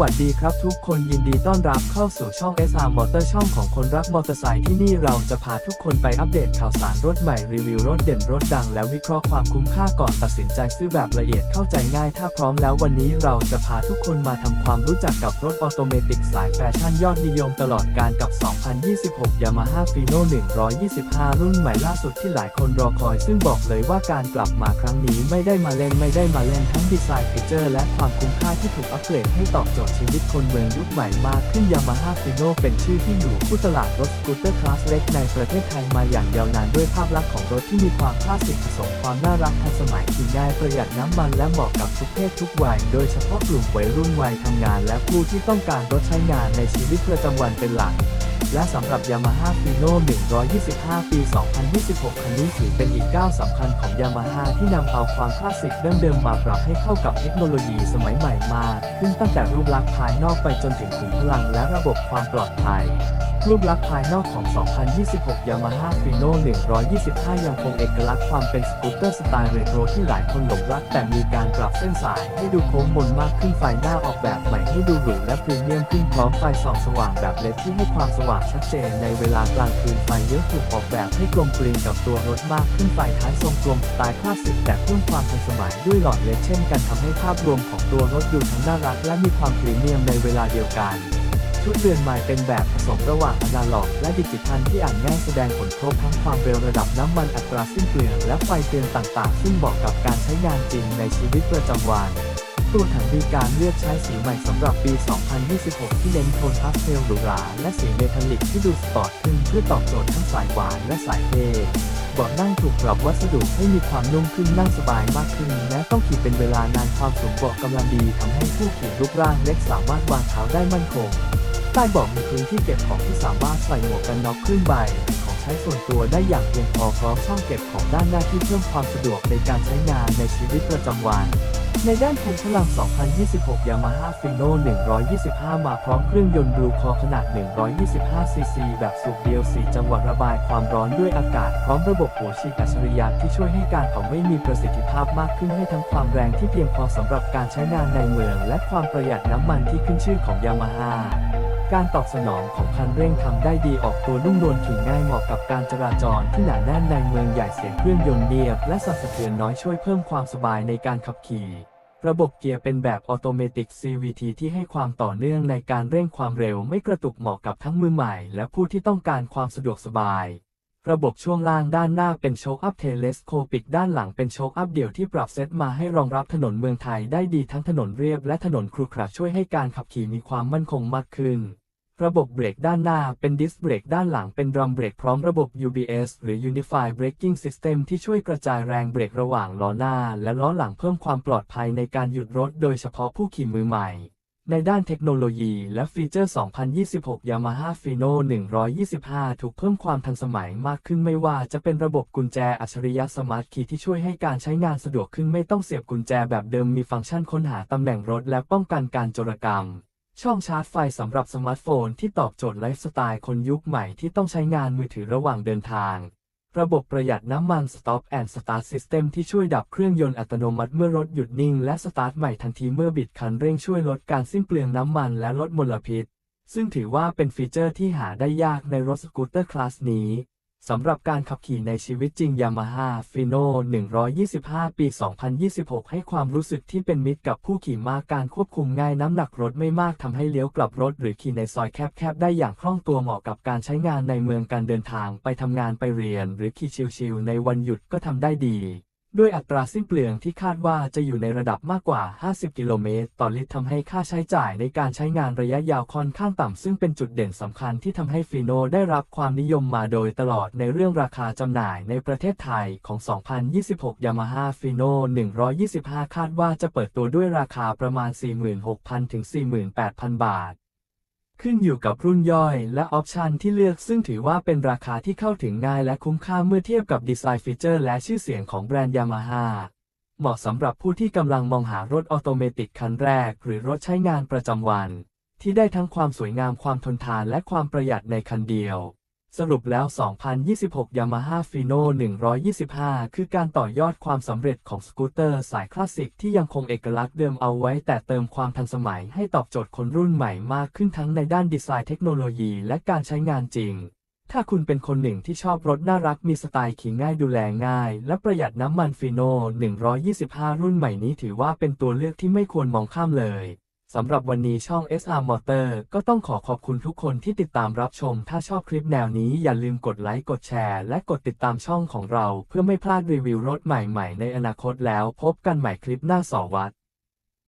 วัสดีครับทุกคนยินดีต้อนรับเข้าสู่ช่อง SR Motor ช่องของคนรักมอเตอร์ไซค์ที่นี่เราจะพาทุกคนไปอัปเดตข่าวสารรถใหม่รีวิวรถเด่นรถดัง และวิเคราะห์ความคุ้มค่าก่อนตัดสินใจซื้อแบบละเอียดเข้าใจง่ายถ้าพร้อมแล้ววันนี้เราจะพาทุกคนมาทำความรู้จักกับรถออโตเมติกสายแฟชั่นยอดนิยมตลอดการกับ 2026 Yamaha Fino 125 รุ่นใหม่ล่าสุดที่หลายคนรอคอย ซึ่งบอกเลยว่าการกลับมาครั้งนี้ไม่ได้มาเล่นไม่ได้มาเล่นทั้งดีไซน์ฟีเจอร์และความคุ้มค่าที่ถูกอัปเกรดให้ตอบโจทย์ชีวิตคนเมืองยุคใหม่มากขึ้นยามาฮ่าฟิโนเป็นชื่อที่อยู่ผู้ตลาดรถสกูตเตอร์คลาสเล็กในประเทศไทยมาอย่างยาวนานด้วยภาพลักษณ์ของรถที่มีความคลาสสิกผสมความน่ารักทันสมัยขี่ง่ายประหยัดน้ำมันและเหมาะกับทุกเพศทุกวัย โดยเฉพาะกลุ่มวัยรุ่นวัยทำงาน และผู้ที่ต้องการรถใช้งานในชีวิตประจำวันเป็นหลัก และสำหรับ Yamaha Fino 125 ปี 2026 คันนี้ถือเป็นอีกก้าวสำคัญของ Yamaha ที่นำเอาความคลาสสิกเดิมๆมาปรับให้เข้ากับเทคโนโลยีสมัยใหม่มากขึ้นตั้งแต่รูปลักษณ์ภายนอกไปจนถึงขุมพลังและระบบความปลอดภัย รูปลักษณ์ภายนอกของ 2026 Yamaha Fino 125 ยังคงเอกลักษณ์ความเป็นสกูตเตอร์สไตล์เรโทรที่หลายคนหลงรัก แต่มีการปรับเส้นสายให้ดูโค้งมนมากขึ้นไฟหน้าออกแบบใหม่ให้ดูหรูและพรีเมียมขึ้นพร้อมไฟส่องสว่างแบบเลดที่ให้ความสว่างชัดเจนในเวลากลางคืนไฟเยอะถูกออกแบบให้กลมกลืนกับตัวรถมากขึ้นไฟท้ายทรงกลมสไตล์คลาสสิกแต่เพิ่มความทันสมัยด้วยหลอดเลดเช่นกันทำให้ภาพรวมของตัวรถดูทั้งน่ารักและมีความพรีเมียมในเวลาเดียวกัน ชุดเรือนใหม่เป็นแบบผสมระหว่างอนาล็อก และดิจิทัลที่อ่านง่ายแสดงผลครบทั้งความเร็วระดับน้ำมันอัตราสิ้นเปลืองและไฟเตือนต่างๆ ซึ่งเหมาะกับการใช้งานจริงในชีวิตประจำวันตัวถังมีการเลือกใช้สีใหม่สำหรับปี 2026 ที่เน้นโทนพาสเทลหรูหราและสีเมทัลลิกที่ดูสปอร์ตขึ้นเพื่อตอบโจทย์ทั้งสายหวานและสายเท่เบาะนั่งถูกปรับวัสดุให้มีความนุ่มขึ้นนั่งสบายมากขึ้นแม้ต้องขี่เป็นเวลานานความสูงเบาะกำลังดีทำให้ผู้ขี่รูปร่างเล็กสามารถวางเท้าได้มั่นคง ใต้เบาะมีพื้นที่เก็บของที่สามารถใส่หมวกกันน็อกครึ่งใบ ของใช้ส่วนตัวได้อย่างเพียงพอพร้อมช่องเก็บของด้านหน้าที่เพิ่มความสะดวกในการใช้งานในชีวิตประจำวันในด้านพลพลัง 2026 Yamaha Fino 125 มาพร้อมเครื่องยนต์บลูคอขนาด 125 ซีซี แบบสูบเดียว 4 จังหวะระบายความร้อนด้วยอากาศ พร้อมระบบหัวฉีดอัจฉริยะที่ช่วยให้การเผาไม่มีประสิทธิภาพมากขึ้นให้ทั้งความแรงที่เพียงพอสำหรับการใช้งานในเมือง และความประหยัดน้ำมันที่ขึ้นชื่อของ Yamaha การตอบสนองของคันเร่งทำได้ดีออกตัวนุ่มนวลถึงง่ายเหมาะกับการจราจรที่หนาแน่นในเมืองใหญ่เสียงเครื่องยนต์เนียบและสั่นสะเทือนน้อยช่วยเพิ่มความสบายในการขับขี่ ระบบเกียร์เป็นแบบออโตเมติก CVT ที่ให้ความต่อเนื่องในการเร่งความเร็วไม่กระตุกเหมาะกับทั้งมือใหม่ และผู้ที่ต้องการความสะดวกสบาย ระบบช่วงล่างด้านหน้าเป็นโชคอัพเทเลสโคปิกด้านหลังเป็นโชคอัพเดี่ยวที่ปรับเซตมาให้รองรับถนนเมืองไทยได้ดีทั้งถนนเรียบและถนนครุขระช่วยให้การขับขี่มีความมั่นคงมากขึ้น ระบบเบรกด้านหน้าเป็นดิสเบรกด้านหลังเป็นดรัมเบรกพร้อมระบบ UBS หรือ Unified Braking System ที่ช่วยกระจายแรงเบรกระหว่างล้อหน้า และล้อหลังเพิ่มความปลอดภัยในการหยุดรถโดยเฉพาะผู้ขี่มือใหม่ ในด้านเทคโนโลยีและฟีเจอร์ 2026 Yamaha Fino 125 ถูกเพิ่มความทันสมัยมากขึ้นไม่ว่าจะเป็นระบบกุญแจอัจฉริยะสมาร์ทคีย์ที่ช่วยให้การใช้งานสะดวกขึ้นไม่ต้องเสียบกุญแจแบบเดิมมีฟังก์ชันค้นหาตำแหน่งรถและป้องกันการโจรกรรม ช่องชาร์จไฟสำหรับสมาร์ทโฟนที่ตอบโจทย์ไลฟ์สไตล์คนยุคใหม่ที่ต้องใช้งานมือถือระหว่างเดินทาง ระบบประหยัดน้ำมัน Stop and Start System ที่ช่วยดับเครื่องยนต์อัตโนมัติเมื่อรถหยุดนิ่งและสตาร์ทใหม่ทันทีเมื่อบิดคันเร่งช่วยลดการสิ้นเปลืองน้ำมันและลดมลพิษ ซึ่งถือว่าเป็นฟีเจอร์ที่หาได้ยากในรถสกูตเตอร์คลาสนี้ สำหรับการขับขี่ในชีวิตจริง Yamaha Fino 125 ปี 2026 ให้ความรู้สึกที่เป็นมิตรกับผู้ขี่มากการควบคุมง่ายน้ำหนักรถไม่มากทำให้เลี้ยวกลับรถ หรือขี่ในซอยแคบๆ ได้อย่างคล่องตัวเหมาะกับการใช้งานในเมืองการเดินทางไปทำงานไปเรียน หรือขี่ชิลๆในวันหยุดก็ทำได้ดี ด้วยอัตราสิ้นเปลืองที่คาดว่าจะอยู่ในระดับมากกว่า 50 กิโลเมตรต่อลิตรทำให้ค่าใช้จ่ายในการใช้งานระยะยาวค่อนข้างต่ำซึ่งเป็นจุดเด่นสำคัญที่ทำให้ฟีโนได้รับความนิยมมาโดยตลอดในเรื่องราคาจำหน่ายในประเทศไทยของ 2026 Yamaha Fino 125 คาดว่าจะเปิดตัวด้วยราคาประมาณ 46,000 ถึง 48,000 บาท ขึ้นอยู่กับรุ่นย่อยและออปชันที่เลือกซึ่งถือว่าเป็นราคาที่เข้าถึงง่ายและคุ้มค่าเมื่อเทียบกับดีไซน์ฟีเจอร์และชื่อเสียงของแบรนด์ยามาฮ่าเหมาะสำหรับผู้ที่กำลังมองหารถออโตเมติกคันแรก หรือรถใช้งานประจำวัน ที่ได้ทั้งความสวยงามความทนทานและความประหยัดในคันเดียว สรุปแล้ว 2026 Yamaha Fino 125 คือการต่อยอดความสำเร็จของสกูตเตอร์สายคลาสสิกที่ยังคงเอกลักษณ์เดิมเอาไว้แต่เติมความทันสมัยให้ตอบโจทย์คนรุ่นใหม่มากขึ้นทั้งในด้านดีไซน์เทคโนโลยีและการใช้งานจริง ถ้าคุณเป็นคนหนึ่งที่ชอบรถน่ารักมีสไตล์ขี่ง่ายดูแลง่าย และประหยัดน้ำมันฟีโน125 รุ่นใหม่นี้ถือว่าเป็นตัวเลือกที่ไม่ควรมองข้ามเลย สำหรับวันนี้ช่อง SR Motor ก็ต้องขอขอบคุณทุกคนที่ติดตามรับชม ถ้าชอบคลิปแนวนี้อย่าลืมกดไลค์กดแชร์ และกดติดตามช่องของเรา เพื่อไม่พลาดรีวิวรถใหม่ๆ ในอนาคตแล้วพบกันใหม่คลิปหน้าสวัสด